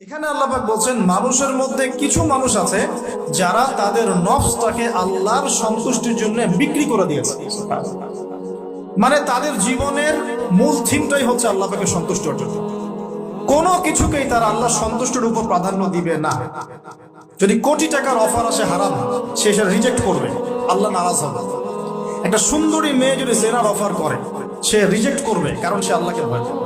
এখানে আল্লাপাক বলছেন, মানুষের মধ্যে কিছু মানুষ আছে যারা তাদের নফসটাকে আল্লাহর সন্তুষ্টির জন্য বিক্রি করে দিয়েছে। মানে তাদের জীবনের মূল থিমটাই হচ্ছে আল্লাপাকে সন্তুষ্ট অর্জন। কোনো কিছুকেই তারা আল্লাহ সন্তুষ্টের উপর প্রাধান্য দিবে না। যদি কোটি টাকার অফার আসে হারাম, সে সেটা রিজেক্ট করবে। আল্লাহ নারাজ হবে। একটা সুন্দরী মেয়ে যদি জেনার অফার করে, সে রিজেক্ট করবে, কারণ সে আল্লাহকে ভয় করে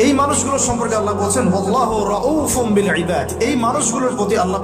এই মানুষগুলো সম্পর্কে আল্লাহ বলছেন এই মানুষগুলোর প্রতি আল্লাহ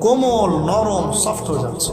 কোমল নরম সফট হয়ে যাচ্ছে